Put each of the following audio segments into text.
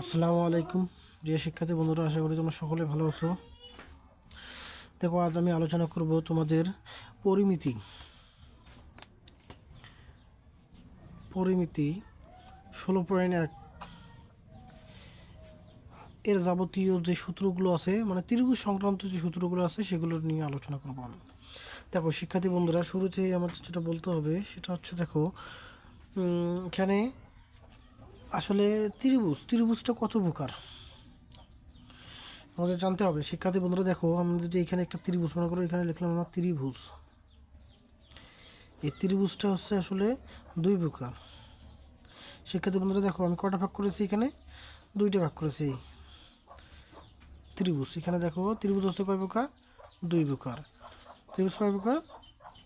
আসসালামু আলাইকুম। প্রিয় শিক্ষার্থী বন্ধুরা, আশা করি তোমরা সকলে ভালো আছো। দেখো, আজ আমি আলোচনা করব তোমাদের পরিমিতি। পরিমিতি ষোলো পয়েন্ট এক। এর যাবতীয় যে সূত্রগুলো আছে মানে ত্রিভুজ সংক্রান্ত যে সূত্রগুলো আছে, সেগুলো নিয়ে আলোচনা করব আমি। দেখো, শিক্ষার্থী বন্ধুরা, শুরুতেই আমার যেটা বলতে হবে, সেটা হচ্ছে দেখো এখানে আসলে ত্রিভুজ, ত্রিভুজটা কত প্রকার? আমাদের জানতে হবে। শিক্ষার্থী বন্ধুরা, দেখো, আমি যদি এখানে একটা ত্রিভুজ মনে করো, এখানে লিখলাম আমার ত্রিভুজ। এই ত্রিভুজটা হচ্ছে আসলে দুই প্রকার। শিক্ষার্থী বন্ধুরা, দেখো, আমি কটা ভাগ করেছি এখানে? দুইটা ভাগ করেছি। ত্রিভুজ, এখানে দেখো, ত্রিভুজ হচ্ছে কয় প্রকার? দুই প্রকার। ত্রিভুজ কয় প্রকার?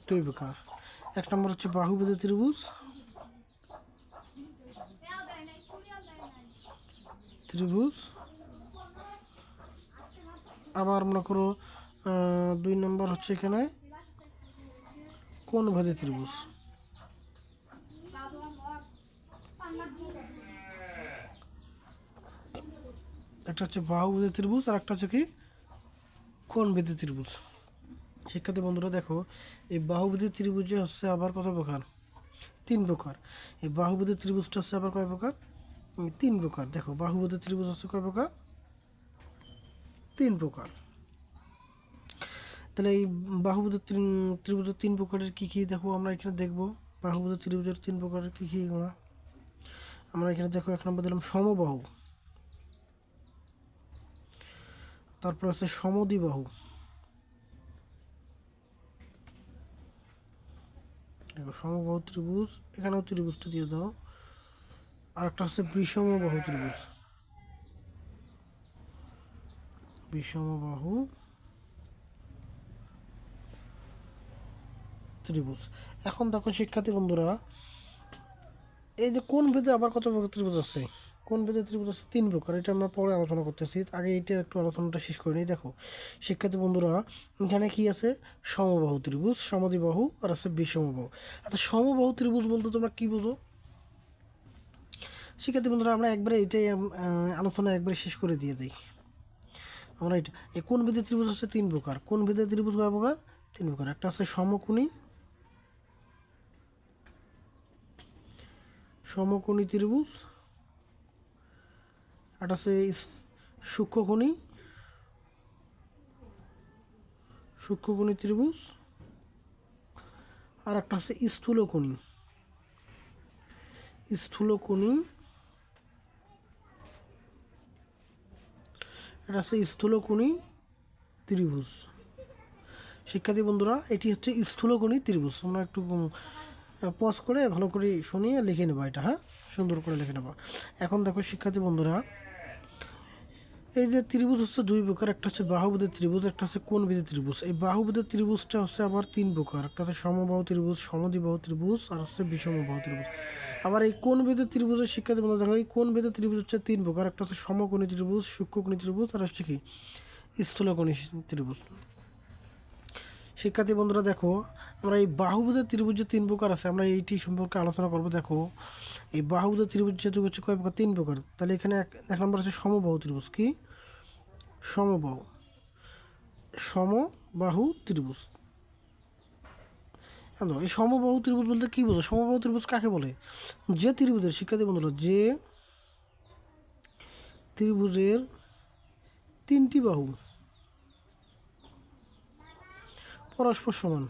দুই প্রকার। এক নম্বর হচ্ছে বাহুবেদের ত্রিভুজ ত্রিভুজ। আবার মনে করো দুই নম্বর হচ্ছে এখানে কোন ভেদে ত্রিভুজ? একটা হচ্ছে বাহু ভেদে ত্রিভুজ আর একটা হচ্ছে কি কোন ভেদে ত্রিভুজ? শিক্ষার্থী বন্ধুরা, দেখো, এই বাহুবেদী ত্রিভুজে হচ্ছে আবার কত প্রকার? তিন প্রকার। এই বাহুবেদী ত্রিভুজটা হচ্ছে আবার কয় প্রকার? তিন প্রকার। দেখো বাহুবেদী ত্রিভুজ হচ্ছে কয় প্রকার? তিন প্রকার। তাহলে এই বাহুবেদের তিন, ত্রিভুজের তিন প্রকারের কী কী দেখো আমরা এখানে দেখব? বাহুবেদের ত্রিভুজের তিন প্রকারের কী কী আমরা? আমরা এখানে দেখো, এক নম্বর দিলাম সমবাহু। তারপর হচ্ছে সমদিবাহু সমবাহু ত্রিভুজ, এখানেও ত্রিভুজটা দিয়ে দাও। আর একটা হচ্ছে বিষমবাহু ত্রিভুজ। বিষমবাহু ত্রিভুজ। এখন দেখো শিক্ষার্থী বন্ধুরা, এই যে কোন ভেদে আবার কত প্রকার ত্রিভুজ আছে? কোন ভেদে ত্রিভুজ আছে? তিন প্রকার, এটা আমরা পরে আলোচনা করতেছি। আগে এইটা একটু আলোচনাটা শেষ করে নিই। দেখো, শিক্ষার্থী বন্ধুরা, এখানে কি আছে? সমবাহু ত্রিভুজ সমদ্বিবাহু আর আছে বিষমবাহু। আচ্ছা সমবাহু ত্রিভুজ বলতে তোমরা কি বুঝো? শিক্ষার্থী বন্ধুরা, আমরা একবারে এটাই আলোচনা একবারে শেষ করে দিয়ে দিই। আমরা এটা কোন ভেদে ত্রিভুজ হচ্ছে তিন প্রকার? কোন ভেদে ত্রিভুজ কয় প্রকার? তিন প্রকার। একটা হচ্ছে সমকোণী সমকোণী ত্রিভুজ একটা হচ্ছে সূক্ষ্মকোণী সূক্ষ্মকোণী ত্রিভুজ আর একটা হচ্ছে স্থূলকোণী। স্থূলকোণী এটা হচ্ছে স্থূলকোণী ত্রিভুজ। শিক্ষার্থী বন্ধুরা, এটি হচ্ছে স্থূলকোণী ত্রিভুজ। আমরা একটু পজ করে ভালো করে শুনিয়ে লিখে নেব এটা হ্যাঁ? সুন্দর করে লিখে নেব। এখন দেখো শিক্ষার্থী বন্ধুরা এই যে ত্রিভুজ হচ্ছে দুই প্রকার, একটা হচ্ছে বাহুবুদের ত্রিভুজ, একটা হচ্ছে কোন বিধি ত্রিভুজ। এই বাহুবুদের ত্রিভুজটা হচ্ছে আবার তিন প্রকার, একটা হচ্ছে সমবাহু ত্রিভুজ সমদিবাহু ত্রিভুজ, আর হচ্ছে বিষমবাহু ত্রিভুজ। আবার এই কোন বেদের ত্রিভুজের শিক্ষার্থী বন্ধু দেখো, এই কোন বেদের ত্রিভুজ হচ্ছে তিন প্রকার, একটা হচ্ছে সমকোণী ত্রিভুজ, সূক্ষ্মকোণী ত্রিভুজ, আর হচ্ছে কি, স্থূলকোণী ত্রিভুজ। শিক্ষার্থী বন্ধুরা, দেখো, আমরা এই বাহুবেদের ত্রিভুজ যে তিন প্রকার আছে, আমরা এইটি সম্পর্কে আলোচনা করব, দেখো। এই বাহুবেদের ত্রিভুজ যেহেতু হচ্ছে কয় প্রকার? তিন প্রকার। তাহলে এখানে এক এক নম্বর আছে সমবাহু ত্রিভুজ, কি? সমবাহু। সমবাহু ত্রিভুজ। হ্যালো, এই সমবাহু ত্রিভুজ বলতে কী বোঝো? সমবাহু ত্রিভুজ কাকে বলে? যে ত্রিভুজের, শিক্ষার্থী বন্ধুরা, যে ত্রিভুজের তিনটি বাহু পরস্পর সমান।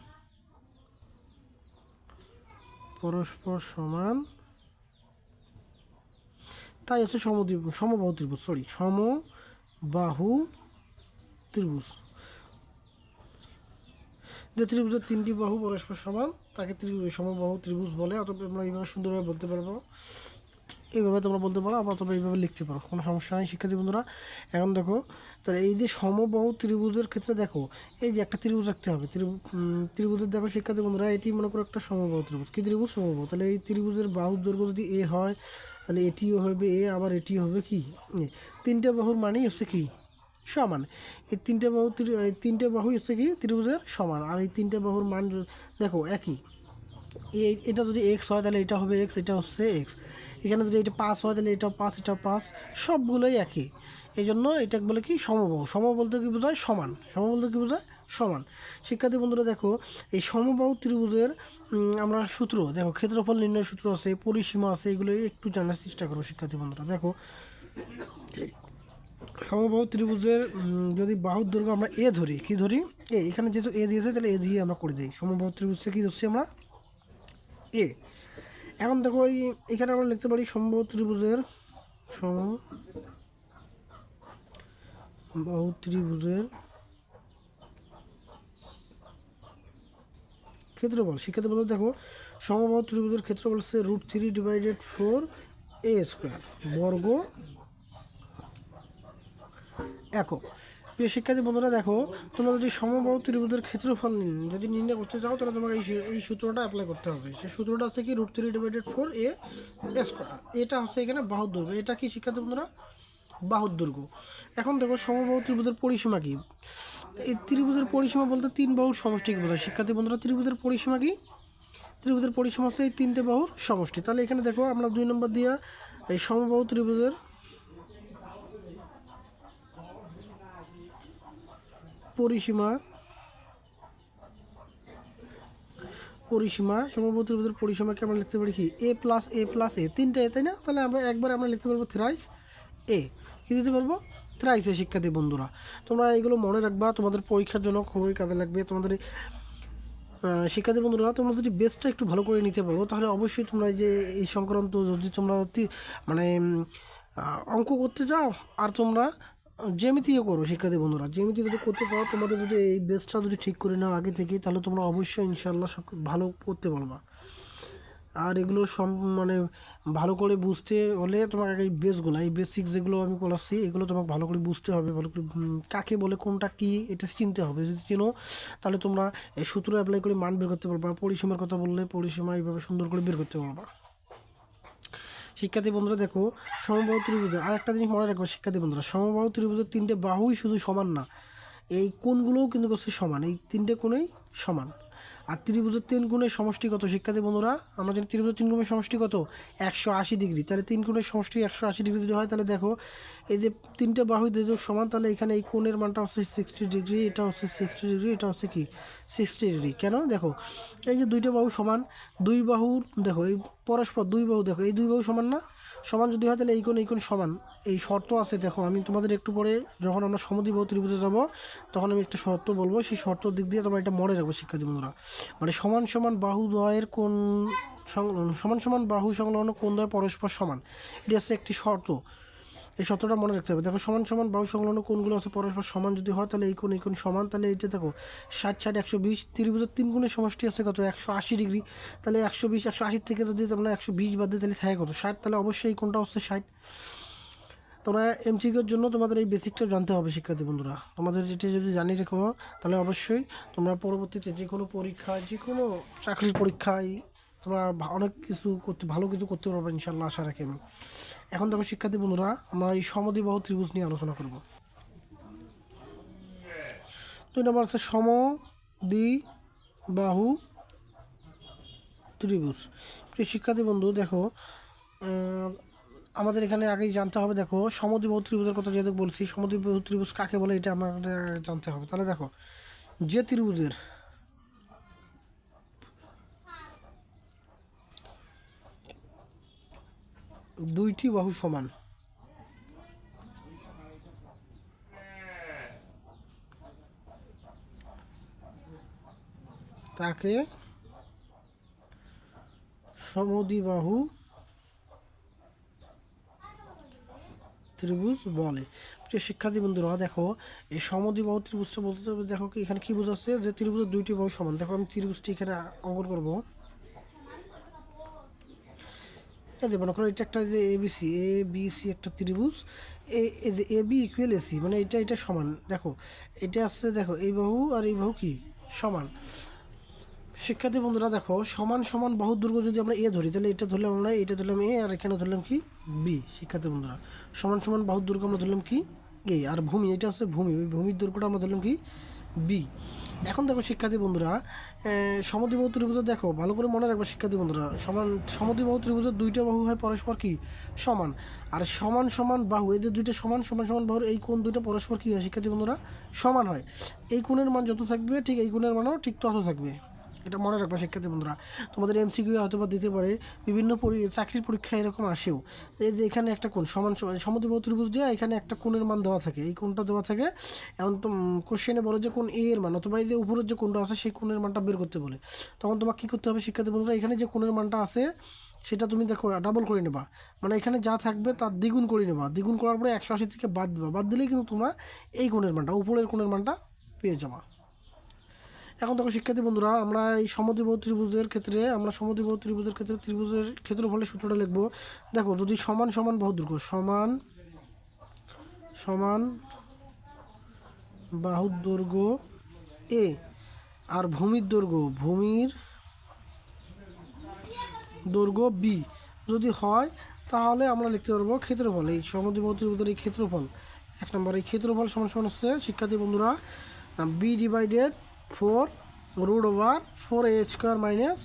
পরস্পর সমান। তাই হচ্ছে সমদ্বি সমবাহু ত্রিভুজ সরি সমবাহু ত্রিভুজ। যে ত্রিভুজের তিনটি বাহু পরস্পর সমান, তাকে ত্রিভুজ, সমবাহু ত্রিভুজ বলে, অথবা আমরা এইভাবে সুন্দরভাবে বলতে পারব। এইভাবে তোমরা বলতে পারো, আবার তোমরা এইভাবে লিখতে পারো, কোনো সমস্যা নেই। শিক্ষার্থী বন্ধুরা, এখন দেখো তাহলে এই যে সমবাহু ত্রিভুজের ক্ষেত্রে দেখো, এই যে একটা ত্রিভুজ রাখতে হবে ত্রিভুজের দেখো শিক্ষার্থী বন্ধুরা এটি মনে করো একটা সমবাহু ত্রিভুজ। কি ত্রিভুজ? সমবাহু। তাহলে এই ত্রিভুজের বাহুর দৈর্ঘ্য যদি এ হয়, তাহলে এটিও হবে এ, আবার এটি হবে কি। তিনটে বাহুর মানেই হচ্ছে কি? সমান। এই তিনটে বাহু তিনটে বাহুই হচ্ছে কি? ত্রিভুজের সমান। আর এই তিনটে বাহুর মান দেখো, একই। এটা যদি এক্স হয় তাহলে এটা হবে এক্স এটা হচ্ছে এক্স এখানে যদি এটা পাঁচ হয় তাহলে এটা পাঁচ এটা পাঁচ। সবগুলোই একই। এই জন্য এটা বলে কি সমবাহু। সমবাহু বলতে কি বোঝায়? সমান। সম বলতে কি বোঝায়? সমান। শিক্ষার্থী বন্ধুরা, দেখো, এই সমবাহু ত্রিভুজের আমরা সূত্র, দেখো, ক্ষেত্রফল নির্ণয় সূত্র আছে, পরিসীমা আছে, এগুলো একটু জানার চেষ্টা করো শিক্ষার্থী বন্ধুরা। দেখো, সমবাহু ত্রিভুজের যদি বাহুর দৈর্ঘ্য আমরা এ ধরি, কি ধরি? এ এখানে যেহেতু এ দিয়েছে, তাহলে এ দিয়ে আমরা করে দিই। সমবাহু ত্রিভুজে কি ধরছি আমরা? এ, এখন দেখো এই, এখানে আমরা লিখতে পারি সমবাহু ত্রিভুজের সম বাহু ত্রিভুজের ক্ষেত্রফল শিক্ষার্থী বলতে দেখো, সমবাহু ত্রিভুজের ক্ষেত্রফল হচ্ছে root three divided four a square বর্গ একক। প্রিয় শিক্ষার্থী বন্ধুরা, দেখো, তোমরা যদি সমবাহু ত্রিভুজের ক্ষেত্রফল যদি নির্ণয় করতে চাও, তাহলে তোমাকে এই এই সূত্রটা অ্যাপ্লাই করতে হবে। সেই সূত্রটা হচ্ছে কি root three divided four a square এটা হচ্ছে এখানে বাহুর দুর্গ এটা কি শিক্ষার্থী বন্ধুরা? বাহুর দুর্গ এখন দেখো, সমবাহু ত্রিভুজের পরিসীমা কি? এই ত্রিভুজের পরিসীমা বলতে তিন বাহুর সমষ্টি কি বোঝায়। শিক্ষার্থী বন্ধুরা, ত্রিভুজের পরিসীমা কি? ত্রিভুজের পরিসীমা হচ্ছে এই তিনটে বাহুর সমষ্টি। তাহলে এখানে দেখো, আমরা দুই নম্বর দিয়া এই সমবাহু ত্রিভুজের পরিসীমা পরিসীমা সমবাহু ত্রিভুজের পরিসীমাকে আমরা লিখতে পারি কি? এ প্লাস এ প্লাস এ তিনটে এ তাই না? তাহলে আমরা একবার আমরা লিখতে পারব থ্রাইস এ কী দিতে পারব? থ্রাইস শিক্ষার্থী বন্ধুরা। তোমরা এগুলো মনে রাখবা, তোমাদের পরীক্ষার জন্য খুবই কাজে লাগবে। তোমাদের শিক্ষার্থী বন্ধুরা, তোমরা যদি বেসটা একটু ভালো করে নিতে পারো, তাহলে অবশ্যই তোমরা এই যে, এই সংক্রান্ত যদি তোমরা মানে অঙ্ক করতে যাও, আর তোমরা জ্যামিতিও করো শিক্ষার্থী বন্ধুরা জ্যামিতি যদি করতে চাও, তোমাদের যদি এই বেসটা যদি ঠিক করে নাও আগে থেকে, তাহলে তোমরা অবশ্যই ইনশাল্লাহ সব ভালো করতে পারবা। আর এগুলো সম মানে ভালো করে বুঝতে হলে তোমাকে এই বেসগুলো এই বেসিক যেগুলো আমি বলাচ্ছি এগুলো তোমাকে ভালো করে বুঝতে হবে, ভালো করে কাকে বলে কোনটা কি, এটা চিনতে হবে। যদি চিনো, তাহলে তোমরা সূত্র অ্যাপ্লাই করে মান বের করতে পারবা, পরিসীমার কথা বললে পরিসীমা এইভাবে সুন্দর করে বের করতে পারবা। শিক্ষার্থী বন্ধুরা দেখো, সমবাহু ত্রিভুজের আরেকটা জিনিস মনে রাখব শিক্ষার্থী বন্ধুরা, সমবাহু ত্রিভুজের তিনটে বাহুই শুধু সমান না। এই কোণগুলোও কিন্তু সমান, এই তিনটে কোণেই সমান। আর ত্রিভুজের তিন গুণের সমষ্টি কত, শিক্ষার্থী বন্ধুরা? আমরা জানি ত্রিভুজের তিন গুণের সমষ্টি কত? একশো আশি ডিগ্রি। তাহলে তিন গুণের সমষ্টি একশো আশি ডিগ্রি যদি হয়, তাহলে দেখো, এই যে তিনটে বাহু দুযোগ সমান, তাহলে এখানে এই কোণের মানটা হচ্ছে সিক্সটি ডিগ্রি, এটা হচ্ছে সিক্সটি ডিগ্রি, এটা হচ্ছে কি? Sixty degree. কেন? দেখো, এই যে দুইটা বাহু সমান, দুই বাহুর, দেখো, এই পরস্পর দুই বাহু, দেখো, এই দুই বাহু সমান না? সমান যদি হয় তাহলে এই কোণ এই কোণ সমান। এই শর্ত আছে, দেখো, আমি তোমাদের একটু পরে যখন আমরা সমদ্বীপ ত্রিভুজে যাব, তখন আমি একটা শর্ত বলব, সেই শর্তর দিক দিয়ে তোমরা এটা মনে রাখব, শিক্ষার্থী বন্ধুরা। মানে সমান সমান বাহু দ্বয়ের কোন সমান সমান বাহু সংলগ্ন কোন দ্বয় পরস্পর সমান। এটি হচ্ছে একটি শর্ত। এই শর্তটা মনে রাখতে হবে। দেখো, সমান সমান বাহু সংলগ্ন কোনগুলো আছে, পরস্পর সমান যদি হয়, তাহলে এই কোণ এই কোণ সমান, তাহলে এইটা দেখো, ষাট ষাট, একশো বিশ ত্রিভুজের তিন গুণের সমষ্টি আছে কত? একশো আশি ডিগ্রি। তাহলে একশো বিশ, একশো আশির থেকে যদি তোমরা একশো বিশ বাদ দিই, তাহলে থাকে কত? ষাট, তাহলে অবশ্যই এই কোণটা হচ্ছে ষাট। তোমরা এমসিকিউর জন্য তোমাদের এই বেসিকটা জানতে হবে, শিক্ষার্থী বন্ধুরা। তোমাদের যেটা যদি জানিয়ে রেখো, তাহলে অবশ্যই তোমরা পরবর্তীতে যে কোনো পরীক্ষায় যে কোনো চাকরির পরীক্ষায় তোমরা অনেক কিছু করতে, ভালো কিছু করতে পারবে ইনশাল্লাহ আশা রাখি আমি। এখন দেখো, শিক্ষার্থী বন্ধুরা, আমরা এই সমদ্বিবাহু ত্রিভুজ নিয়ে আলোচনা করব। দুই নম্বর আছে সম দ্বি বাহু ত্রিভুজ। প্রিয় শিক্ষার্থী বন্ধু, দেখো আমাদের এখানে আগেই জানতে হবে, দেখো, সমদ্বিবাহু ত্রিভুজের কথা যেহেতু বলছি, সমদ্বিবাহু ত্রিভুজ কাকে বলে এটা আমাদের জানতে হবে। তাহলে দেখো, যে ত্রিভুজের দুইটি বাহু সমান। তাকে সমদ্বিবাহু ত্রিভুজ বলে। প্রিয় শিক্ষার্থী বন্ধুরা, দেখো, এই সমদ্বিবাহু ত্রিভুজটা বলতে দেখো কি, এখানে কি বোঝাচ্ছে? যে ত্রিভুজের দুইটি বাহু সমান। দেখো, আমি ত্রিভুজটি এখানে অঙ্কন করব। এই যে মনে করো এটা একটা যে A BC A B C একটা ত্রিভুজ, এ যে এ বি ইকুয়াল এসি মানে এটা এটা সমান। দেখো, এটা আসছে দেখো, এই বাহু আর এই বাহু কি? সমান। শিক্ষার্থী বন্ধুরা, দেখো, সমান সমান বাহুর দুর্গ যদি আমরা এ ধরি, তাহলে এটা ধরলাম আমরা এটা ধরলাম এ আর এখানে ধরলাম কি? বি শিক্ষার্থী বন্ধুরা। সমান সমান বাহুর দৈর্ঘ্য আমরা ধরলাম কি? এ আর ভূমি, এটা হচ্ছে ভূমি, ওই ভূমির দুর্গটা আমরা ধরলাম কি? বি। এখন দেখো শিক্ষার্থী বন্ধুরা সমদ্বিবাহু ত্রিভুজ দেখো, ভালো করে মনে রাখবে শিক্ষার্থী বন্ধুরা, সমান, সমদ্বিবাহু ত্রিভুজের দুইটা বাহু হয় পরস্পর কি? সমান। আর সমান সমান বাহু, এদের দুইটা সমান সমান সমান বাহুর এই কোণ দুইটা পরস্পর কী হয় শিক্ষার্থী বন্ধুরা? সমান হয়। এই কোণের মান যত থাকবে, ঠিক এই কোণের মানও ঠিক তত থাকবে। এটা মনে রাখবা, শিক্ষার্থী বন্ধুরা। তোমাদের এমসিকিউ হয়তো বা দিতে পারে, বিভিন্ন চাকরির পরীক্ষা এরকম আসেও। এই যে এখানে একটা কোণ, সমান সমদ্বিবাহু ত্রিভুজ দিয়ে এখানে একটা কোণের মান দেওয়া থাকে, এই কোণটা দেওয়া থাকে। এখন তো কোশ্চেনে বলে যে কোন এ এর মান, অথবা এই যে উপরের যে কোণটা আছে, সেই কোণের মানটা বের করতে বলে। তখন তোমাকে কী করতে হবে শিক্ষার্থী বন্ধুরা, এখানে যে কোণের মানটা আছে, সেটা তুমি দেখো ডাবল করে নেবা। মানে এখানে যা থাকবে তার দ্বিগুণ করে নেবা। দ্বিগুণ করার পরে একশো আশি থেকে বাদ দেবা। বাদ দিলেই কিন্তু তোমরা এই কোণের মানটা, উপরের কোণের মানটা পেয়ে যাবা। এখন দেখো শিক্ষার্থী বন্ধুরা, আমরা এই সমদ্বিবাহু ত্রিভুজের ক্ষেত্রে, আমরা সমদ্বিবাহু ত্রিভুজের ক্ষেত্রে ত্রিভুজের ক্ষেত্রফলের সূত্রটা লিখব। দেখো, যদি সমান সমান বাহু সমান সমান বাহুর দৈর্ঘ্য এ আর ভূমির দৈর্ঘ্য ভূমির দৈর্ঘ্য বি যদি হয়, তাহলে আমরা লিখতে পারব ক্ষেত্রফল, এই সমদ্বিবাহু ত্রিভুজের এই ক্ষেত্রফল। এক নম্বর, এই ক্ষেত্রফল সমান সমান হচ্ছে, শিক্ষার্থী বন্ধুরা b divided four root over four a square minus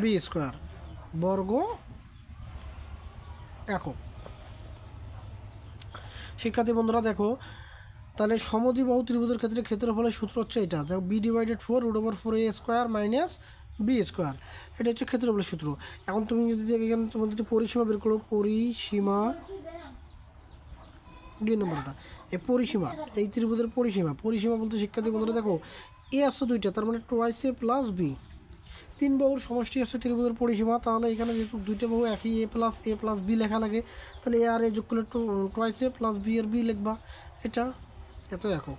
b square বর্গ একক। শিক্ষার্থী বন্ধুরা, দেখো, তাহলে সমদ্বিবাহু ত্রিভুজের ক্ষেত্রে ক্ষেত্রফলের সূত্র হচ্ছে এটা। দেখো b divided four root over four a square minus b square এটা হচ্ছে ক্ষেত্রফলের সূত্র। এখন তুমি যদি এখানে তোমাদের পরিসীমা বের করো, পরিসীমা, দুই নম্বরটা। এই পরিসীমা এই ত্রিভুজের পরিসীমা পরিসীমা বলতে শিক্ষার্থী বন্ধুরা দেখো, এ আসছে দুইটা, তার মানে টোয়াইস এ প্লাস বি তিন বাহুর সমষ্টি হচ্ছে ত্রিভুজের পরিসীমা তাহলে এখানে যেহেতু দুইটা বাহু একই a plus a plus b লেখা লাগে, তাহলে এ আর এ যোগ করলে টোয়াইস এ প্লাস বি আর বি লিখবা। এটা এত একক।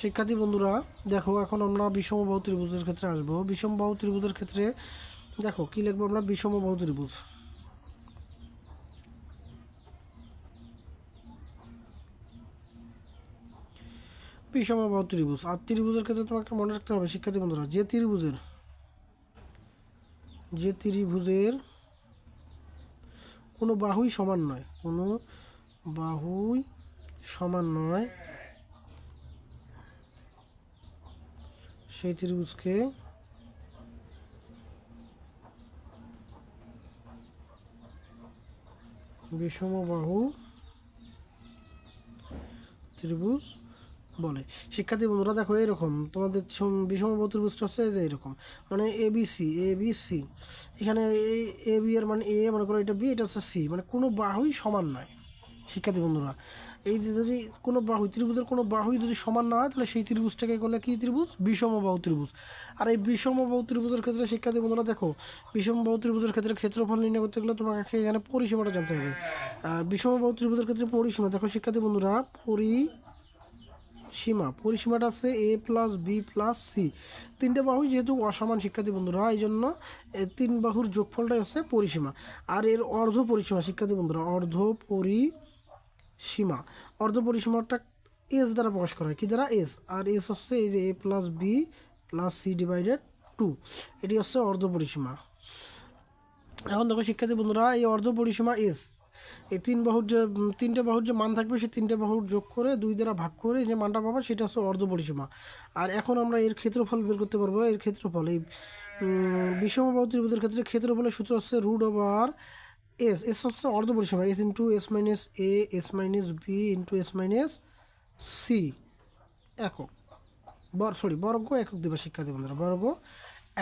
শিক্ষার্থী বন্ধুরা, দেখো এখন আমরা বিষমবাহু ত্রিভুজের ক্ষেত্রে আসব। বিষমবাহু ত্রিভুজের ক্ষেত্রে দেখো কী লিখব আমরা? বিষমবাহু ত্রিভুজ। বিষমবাহু ত্রিভুজ। আর ত্রিভুজের ক্ষেত্রে তোমাকে মনে রাখতে হবে, শিক্ষার্থী বন্ধুরা, যে ত্রিভুজের যে ত্রিভুজের কোনো বাহুই সমান নয়, কোনো বাহুই সমান নয়, সেই ত্রিভুজকে বিষমবাহু ত্রিভুজ বলে। শিক্ষার্থী বন্ধুরা দেখো এরকম। তোমাদের বিষমবাহু ত্রিভুজটা হচ্ছে যে এরকম। মানে A B C A B C এখানে এ বি এর মানে এ মনে করো এটা বি এটা হচ্ছে সি মানে কোনো বাহুই সমান নয়। শিক্ষার্থী বন্ধুরা এই যে যদি কোনো বাহু ত্রিভুজের কোনো বাহুই যদি সমান না হয় তাহলে সেই ত্রিভুজটাকে করলে কী ত্রিভুজ? বিষম বিষমবাহু ত্রিভুজ। আর এই বিষমবাহু ত্রিভুজের ক্ষেত্রে শিক্ষার্থী বন্ধুরা দেখো বিষমবাহু ত্রিভুজের ক্ষেত্রে ক্ষেত্রফল নির্ণয় করতে গেলে তোমাকে এখানে পরিসীমাটা জানতে হবে। আহ, বিষমবাহু ত্রিভুজের ক্ষেত্রে পরিসীমা দেখো শিক্ষার্থী বন্ধুরা পরি সীমা, পরিসীমাটা আছে a plus b plus c তিনটে বাহু যেহেতু অসমান শিক্ষার্থী বন্ধুরা, এই জন্য তিন বাহুর যোগফলটাই হচ্ছে পরিসীমা। আর এর অর্ধ পরিসীমা শিক্ষার্থী বন্ধুরা, অর্ধ পরিসীমা। অর্ধ পরিসীমাটা এস দ্বারা প্রকাশ করা হয়। কী দ্বারা? এস আর এস হচ্ছে এই যে a plus b plus c divided two এটি হচ্ছে অর্ধ পরিসীমা। এখন দেখো শিক্ষার্থী বন্ধুরা, এই অর্ধ পরিসীমা এস এই তিন বাহুর যে তিনটে বাহুর যে মান থাকবে, সেই তিনটে বাহুর যোগ করে দুই দ্বারা ভাগ করে যে মানটা পাবো, সেটা হচ্ছে অর্ধ পরিসীমা আর এখন আমরা এর ক্ষেত্রফল বের করতে পারব, এর ক্ষেত্রফল, এই বিষমবাহু ত্রিভুজের ক্ষেত্রে ক্ষেত্রফলের সূত্র হচ্ছে রুট ওভার এস এস হচ্ছে অর্ধ পরিসীমা s into s minus a s minus b into s minus c একক। বর সরি বর্গ, একক দেবে শিক্ষার্থী বন্ধুরা, বর্গ,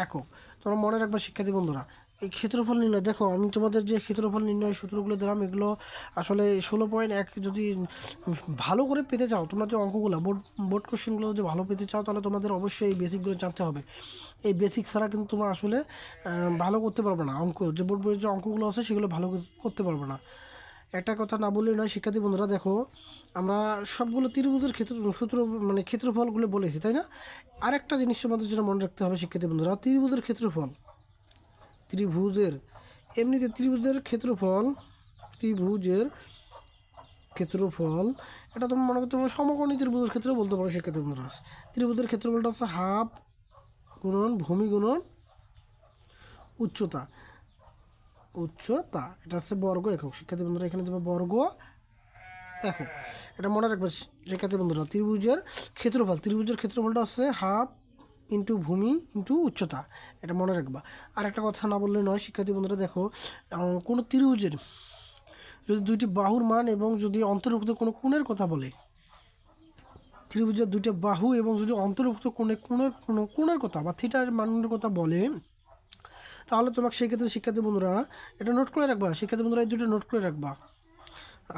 একক। তোমরা মনে রাখবে, শিক্ষার্থী বন্ধুরা এই ক্ষেত্রফল নির্ণয়, দেখো, আমি তোমাদের যে ক্ষেত্রফল নির্ণয় সূত্রগুলো দিলাম, এগুলো আসলে ষোলো পয়েন্ট এক যদি ভালো করে পেতে চাও, তোমরা যে অঙ্কগুলো বোর্ড বোর্ড কোশ্চেনগুলো যদি ভালো পেতে চাও, তাহলে তোমাদের অবশ্যই এই বেসিকগুলো জানতে হবে। এই বেসিক ছাড়া কিন্তু তোমরা আসলে ভালো করতে পারবে না। অঙ্ক, যে বোর্ড বইয়ের যে অঙ্কগুলো আছে, সেগুলো ভালো করতে পারবে না। একটা কথা না বললেই নয়, শিক্ষার্থী বন্ধুরা, দেখো, আমরা সবগুলো ত্রিভুজের ক্ষেত্র, সূত্র মানে ক্ষেত্রফলগুলো বলেছি, তাই না? আরেকটা জিনিস আমাদের যেটা মনে রাখতে হবে, শিক্ষার্থী বন্ধুরা, ত্রিভুজের ক্ষেত্রফল। ত্রিভুজের, এমনিতে ত্রিভুজের ক্ষেত্রফল ত্রিভুজের ক্ষেত্রফল, এটা তুমি মনে করতে পারো সমকোণী ত্রিভুজের ক্ষেত্রে বলতে পারো শিক্ষার্থী বন্ধুরা ত্রিভুজের ক্ষেত্রফলটা হচ্ছে হাফ গুণন ভূমি গুণন উচ্চতা। উচ্চতা, এটা হচ্ছে বর্গ একক। শিক্ষার্থী বন্ধুরা এখানে দেবে বর্গ এখন এটা মনে রাখবে শিক্ষার্থী বন্ধুরা ত্রিভুজের ক্ষেত্রফল, ত্রিভুজের ক্ষেত্রফলটা হচ্ছে হাফ ইন্টু ভূমি ইন্টু উচ্চতা এটা মনে রাখবা। আর একটা কথা না বললে নয়, শিক্ষার্থী বন্ধুরা, দেখো কোনো ত্রিভুজের যদি দুইটি বাহুর মান এবং যদি অন্তর্ভুক্ত কোনো কোণের কথা বলে, ত্রিভুজের দুইটা বাহু এবং যদি অন্তর্ভুক্ত কোণে কোণের, কোনো কোণের কথা বা থিটার মানের কথা বলে, তাহলে তোমাকে সেক্ষেত্রে শিক্ষার্থী বন্ধুরা, এটা নোট করে রাখবা। শিক্ষার্থী বন্ধুরা, এই দুটো নোট করে রাখবা।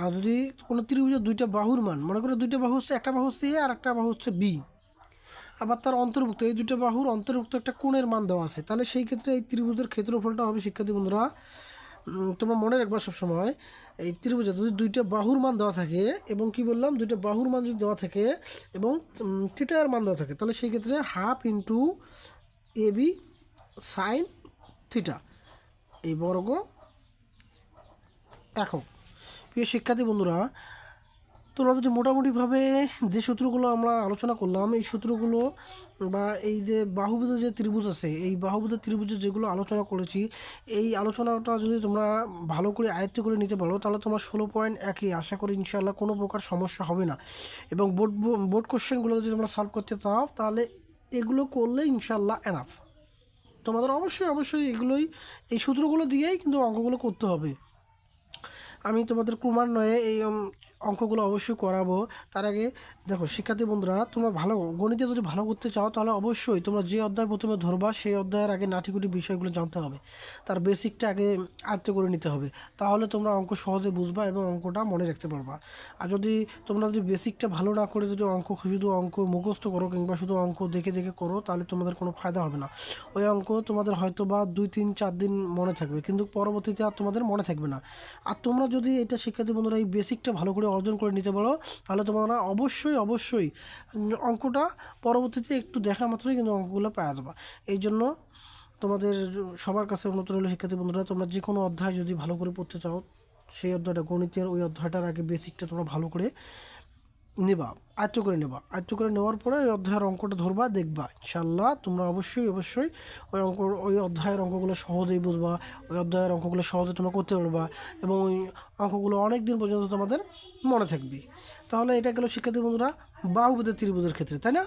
আর যদি কোনো ত্রিভুজের দুইটা বাহুর মান, মনে করো দুইটা বাহু হচ্ছে, একটা বাহু হচ্ছে এ আর একটা বাহু হচ্ছে বি আবার তার অন্তর্ভুক্ত, এই দুটো বাহুর অন্তর্ভুক্ত একটা কোণের মান দেওয়া আছে। তাহলে সেই ক্ষেত্রে এই ত্রিভুজের ক্ষেত্রফলটা হবে, শিক্ষার্থী বন্ধুরা তোমরা মনে রাখবা সবসময়, এই ত্রিভুজে, যদি দুইটা বাহুর মান দেওয়া থাকে, এবং কি বললাম, দুইটা বাহুর মান যদি দেওয়া থাকে, এবং থিটার মান দেওয়া থাকে, তাহলে সেই ক্ষেত্রে half into a b sine theta, এই বর্গ একক। প্রিয় শিক্ষার্থী বন্ধুরা তোমরা যদি মোটামুটিভাবে যে সূত্রগুলো আমরা আলোচনা করলাম, এই সূত্রগুলো বা এই যে বাহুবুধের যে ত্রিভুজ আছে, এই বাহুবুধের ত্রিভুজের যেগুলো আলোচনা করেছি, এই আলোচনাটা যদি তোমরা ভালো করে আয়ত্ত করে নিতে পারো, তাহলে তোমার ষোলো পয়েন্ট একই। আশা করি ইনশাআল্লাহ কোনো প্রকার সমস্যা হবে না। এবং বোর্ড বোর্ড কোশ্চেনগুলো যদি তোমরা সলভ করতে চাও, তাহলে এগুলো করলে ইনশাল্লাহ এনাফ তোমাদের অবশ্যই অবশ্যই এগুলোই, এই সূত্রগুলো দিয়েই কিন্তু অঙ্কগুলো করতে হবে। আমি তোমাদের ক্রমান্বয়ে এই অঙ্কগুলো অবশ্যই করাবো। তার আগে দেখো, শিক্ষার্থী বন্ধুরা, তোমরা ভালো গণিতে যদি ভালো করতে চাও, তাহলে অবশ্যই তোমরা যে অধ্যায় প্রথমে ধরবা, সেই অধ্যায়ের আগে নাটিকুটি বিষয়গুলো জানতে হবে। তার বেসিকটা আগে আয়ত্ত করে নিতে হবে। তাহলে তোমরা অঙ্ক সহজে বুঝবা এবং অঙ্কটা মনে রাখতে পারবা। আর যদি তোমরা যদি বেসিকটা ভালো না করে যদি অঙ্ক শুধু অঙ্ক মুখস্থ করো কিংবা শুধু অঙ্ক দেখে দেখে করো, তাহলে তোমাদের কোনো ফায়দা হবে না। ওই অঙ্ক তোমাদের হয়তো বা দুই, তিন, চার দিন মনে থাকবে, কিন্তু পরবর্তীতে আর তোমাদের মনে থাকবে না। আর তোমরা যদি এটা, শিক্ষার্থী বন্ধুরা, এই বেসিকটা ভালো করে অর্জন করে নিতে পারো, তাহলে তোমরা অবশ্যই অবশ্যই অঙ্কটা পরবর্তীতে একটু দেখা মাত্রই কিন্তু অঙ্কগুলো পাওয়া যাবে। এই জন্য তোমাদের সবার কাছে উন্নত রইল, শিক্ষার্থী বন্ধুরা, তোমরা যে কোনো অধ্যায় যদি ভালো করে পড়তে চাও, সেই অধ্যায়টা গণিতের ওই অধ্যায়টার আগে বেসিকটা তোমরা ভালো করে নেবা, আয়ত্ত করে নেবা। আয়ত্ত করে নেওয়ার পরে ওই অধ্যায়ের অঙ্কটা ধরবা, দেখবা ইনশাল্লাহ তোমরা অবশ্যই অবশ্যই ওই অঙ্ক, ওই অধ্যায়ের অঙ্কগুলো সহজেই বুঝবা, ওই অধ্যায়ের অঙ্কগুলো সহজে তোমরা করতে পারবা এবং ওই অঙ্কগুলো অনেক দিন পর্যন্ত তোমাদের মনে থাকবে। তাহলে এটা গেল শিক্ষার্থী বন্ধুরা, বাহুবুদের ত্রিভুজের ক্ষেত্রে, তাই না?